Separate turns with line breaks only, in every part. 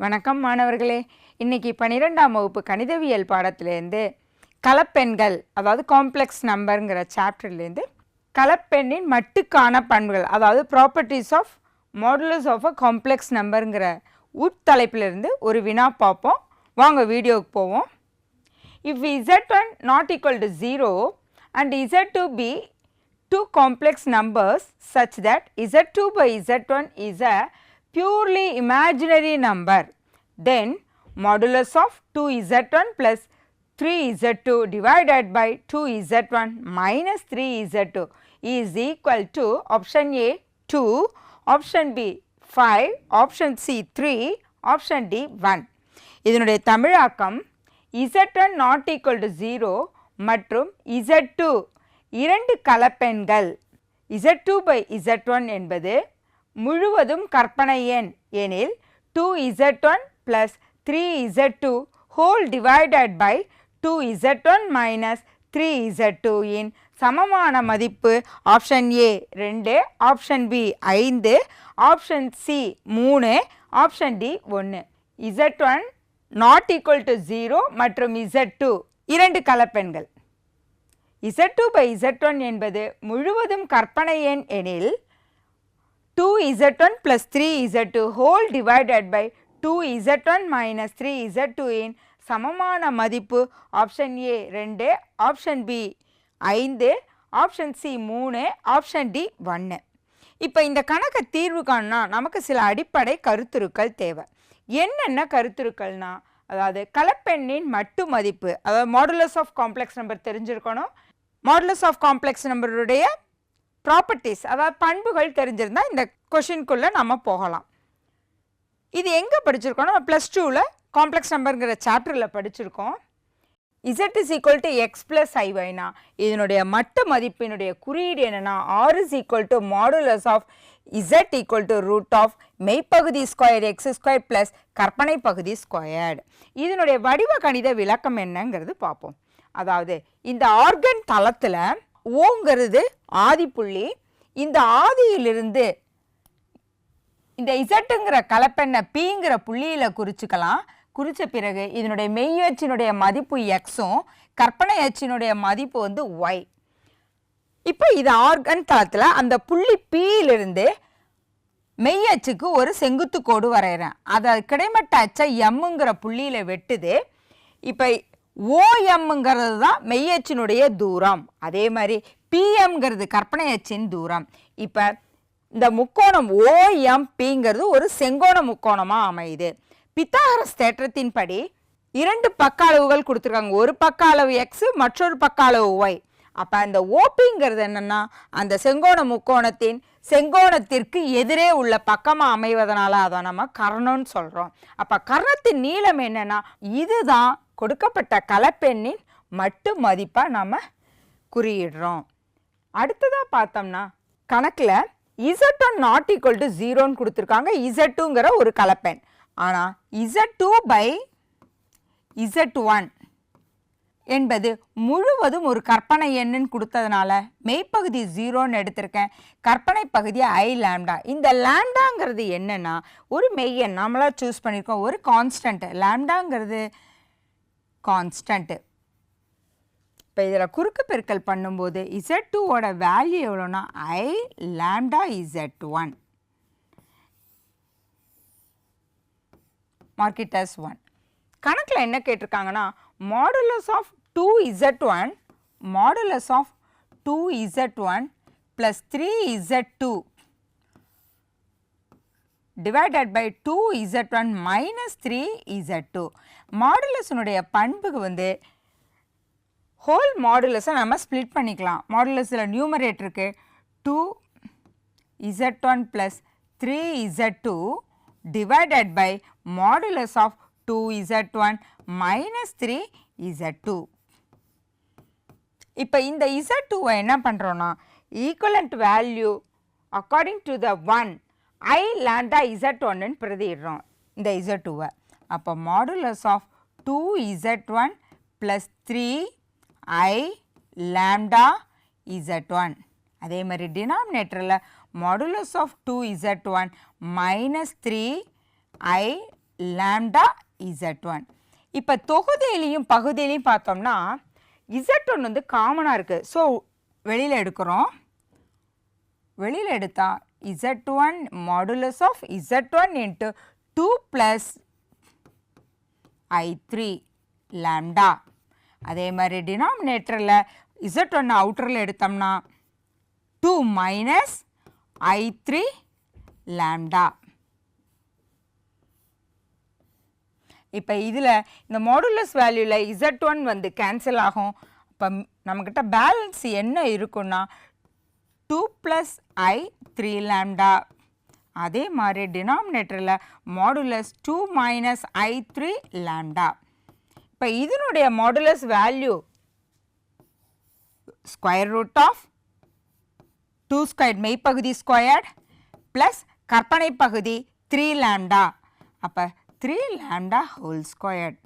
வணக்கம் மாணவர்களே. இன்னைக்கு பன்னிரெண்டாம் வகுப்பு கணிதவியல் பாடத்திலேருந்து கலப்பெண்கள் அதாவது காம்ப்ளெக்ஸ் நம்பருங்கிற சாப்டர்லேருந்து கலப்பெண்ணின் மட்டுக்கான பண்புகள் அதாவது properties of modulus of a complex நம்பருங்கிற உட்தலைப்பிலிருந்து ஒரு வினா பார்ப்போம். வாங்க வீடியோவுக்கு போவோம். If z one not equal to zero and z two be two complex numbers such that z two by z one is a purely imaginary number then modulus of 2z1 plus 3z2 divided by 2z1 minus 3z2 is equal to option A 2 option B 5 option C 3 option D 1 இதனுடைய தமிழாக்கம் z1 not equal to 0 மற்றும் z2 இரண்டு கலப்பெண்கள் z2 by z1 என்பது முழுவதும் கற்பனை எண் எனில் two z one plus three z two whole divided by two z one minus three z two இன் சமமான மதிப்பு ஆப்ஷன் ஏ ரெண்டு ஆப்ஷன் பி ஐந்து ஆப்ஷன் சி மூணு ஆப்ஷன் டி ஒன்று z one not equal to zero மற்றும் Z two இரண்டு கலப்பெண்கள். Z two by z one என்பது முழுவதும் கற்பனை எண் எனில் two z one plus three z two whole divided by two z one minus three z two இன் சமமான மதிப்பு ஆப்ஷன் ஏ ரெண்டு ஆப்ஷன் பி ஐந்து ஆப்ஷன் சி மூணு ஆப்ஷன் டி ஒன்று இப்போ இந்த கணக்கை தீர்வு காணா நமக்கு சில அடிப்படை கருத்துருக்கள் தேவை. என்னென்ன கருத்துருக்கள்னா அதாவது கலப்பெண்ணின் மட்டு மதிப்பு அதாவது மாடுலஸ் ஆஃப் காம்ப்ளெக்ஸ் நம்பர் தெரிஞ்சிருக்கணும். மாடுலஸ் ஆஃப் காம்ப்ளெக்ஸ் நம்பருடைய ப்ராப்பர்ட்டிஸ் அதாவது பண்புகள் தெரிஞ்சிருந்தால் இந்த கொஷின்குள்ளே நம்ம போகலாம். இது எங்கே படிச்சிருக்கோம்? நம்ம ப்ளஸ் டூவில் காம்ப்ளெக்ஸ் நம்பருங்கிற சாப்டரில் படிச்சிருக்கோம். Z is equal to x plus ஐவைனா இதனுடைய மட்டு மதிப்பினுடைய குறியீடு என்னென்னா r is equal to modulus of z equal to root of மெய்ப்பகுதி square X square plus கற்பனை பகுதி ஸ்கொயர்டு இதனுடைய வடிவ கணித விளக்கம் என்னங்கிறது பார்ப்போம். அதாவது இந்த ஆர்கன் தளத்தில் ஓங்கிறது ஆதிப்புள்ளி இந்த ஆதியிலிருந்து இந்த இசட்டுங்கிற கலப்பெண்ணை பிங்கிற புள்ளியில் குறிச்சுக்கலாம். குறித்த பிறகு இதனுடைய மெய் அச்சினுடைய மதிப்பு எக்ஸும் கற்பனை அச்சினுடைய மதிப்பு வந்து ஒய் இப்போ இது ஆர்கன் தளத்தில் அந்த புள்ளி பியிலிருந்து மெய் அச்சுக்கு ஒரு செங்குத்து கோடு வரைகிறேன் அதை கிடைமட்ட அச்சை எம்முங்கிற புள்ளியில் வெட்டுது. இப்போ ஓஎம்ங்கிறது தான் மெய்யச்சினுடைய தூரம். அதே மாதிரி பிஎம்ங்கிறது கற்பனை அச்சின் தூரம். இப்போ இந்த முக்கோணம் ஓஎம்பிங்கிறது ஒரு செங்கோண முக்கோணமாக அமையுது. பித்தாகரஸ் தேற்றத்தின்படி இரண்டு பக்க அளவுகள் கொடுத்துருக்காங்க. ஒரு பக்க அளவு எக்ஸு மற்றொரு பக்க அளவு ஒய் அப்போ அந்த ஓபிங்கிறது என்னென்னா அந்த செங்கோண முக்கோணத்தின் செங்கோணத்திற்கு எதிரே உள்ள பக்கமாக அமைவதனால அதை நம்ம கர்ணம்னு சொல்கிறோம் அப்போ கர்ணத்தின் நீளம் என்னென்னா இதுதான் கொடுக்கப்பட்ட கலப்பெண்ணின் மட்டு மதிப்பாக நம்ம குறியிடுறோம். அடுத்ததாக பார்த்தோம்னா கணக்கில் z one not equal to ஜீரோன்னு கொடுத்துருக்காங்க. இசட் டூங்கிற ஒரு கலப்பெண். ஆனால் z two by z one என்பது முழுவதும் ஒரு கற்பனை எண்ணுன்னு கொடுத்ததுனால மெய்ப்பகுதி ஜீரோன்னு எடுத்திருக்கேன். கற்பனை பகுதி ஐ லேம்டா இந்த லேம்டாங்கிறது என்னென்னா ஒரு மெய்யெண் நம்மளாக சூஸ் பண்ணியிருக்கோம் ஒரு கான்ஸ்டன்ட் லேம்டாங்கிறது கான்ஸ்டன்ட்டு இப்போ இதில் குறுக்கு பெருக்கல் பண்ணும்போது இசட் டூவோட வேல்யூ எவ்வளோனா ஐ லேம்டா இசட் ஒன் மார்க்கிட்டஸ் ஒன் கணக்கில் என்ன கேட்டிருக்காங்கன்னா modulus of two z one modulus of two z one plus three z two divided by two z one minus three modulus two பண்புகு பண்புக்கு வந்து ஹோல் மாடுலஸை நம்ம ஸ்ப்ளிட் பண்ணிக்கலாம். மாடுலஸில் நியூமரேட்டருக்கு two z one plus three z two divided by modulus of 2z1 minus 3z2. இப்போ இந்த z2 என்ன பண்ணுறோன்னா equivalent value according to the one i lambda z ஒன்றுன்னு பிரதிடுறோம் இந்த இசட் டூவை. அப்போ modulus of two z one plus three i lambda z one அதே மாதிரி டினாமினேட்டரில் modulus of two z one minus three i lambda z one இப்போ தொகுதியிலையும் பகுதியிலையும் பார்த்தோம்னா இசட் ஒன் வந்து காமனாக இருக்குது ஸோ வெளியில் எடுக்கிறோம். வெளியில் எடுத்தால் z1 modulus of z1 into 2 plus i3 lambda. அதே மாதிரி denominatorல z1 outerல எடுத்தம்னா 2 minus i3 lambda. இப்போ இதில் இந்த மாடுலஸ் வேல்யூவில் இசட் ஒன் வந்து கேன்சல் ஆகும் இப்போ நம்மக்கிட்ட பேலன்ஸ் என்ன இருக்குன்னா two plus i three lambda அதே மாதிரி டினாமினேட்டரில் modulus two minus i three lambda இப்போ இதனுடைய modulus value square root of two square மெய்ப்பகுதி squared plus கற்பனை பகுதி த்ரீ லேம்டா அப்போ த்ரீ லேம்டா ஹோல் ஸ்கொயர்ட்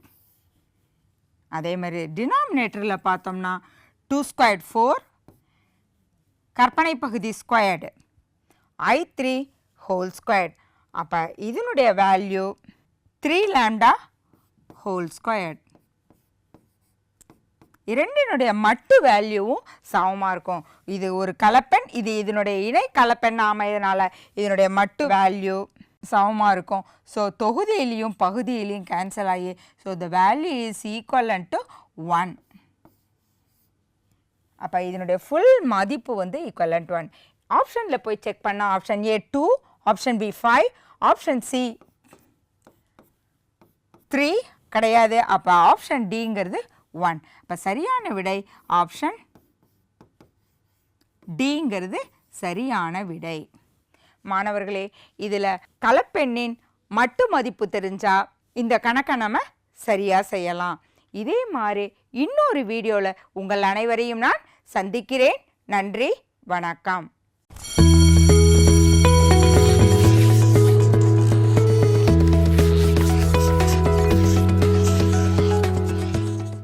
அதே மாதிரி டினாமினேட்டரில் பார்த்தோம்னா டூ ஸ்கொயர்ட் ஃபோர் கற்பனை பகுதி squared i three whole squared அப்போ இதனுடைய value three lambda whole squared இரண்டினுடைய மட்டு வேல்யூவும் சமமாக இருக்கும். இது ஒரு கலப்பெண் இது இதனுடைய இணை கலப்பெண் அமையதுனால இதனுடைய மட்டு வேல்யூ சமமாக இருக்கும். ஸோ தொகுதியிலையும் பகுதியிலையும் கேன்சல் ஆகி so the value is equal to one அப்போ இதனுடைய ஃபுல் மதிப்பு வந்து ஈக்குவலன் டு ஒன் ஆப்ஷனில் போய் செக் பண்ணால் option A two option B five option C three கிடையாது. அப்போ ஆப்ஷன் டிங்கிறது ஒன் அப்போ சரியான விடை ஆப்ஷன் டிங்கிறது சரியான விடை. மாணவர்களே இதில் கலப்பெண்ணின் மட்டு மதிப்பு தெரிஞ்சால் இந்த கணக்கை நம்ம சரியாக செய்யலாம். இதே மாதிரி இன்னொரு வீடியோவில் உங்கள் அனைவரையும் நான் சந்திக்கிறேன். நன்றி வணக்கம். Thank you.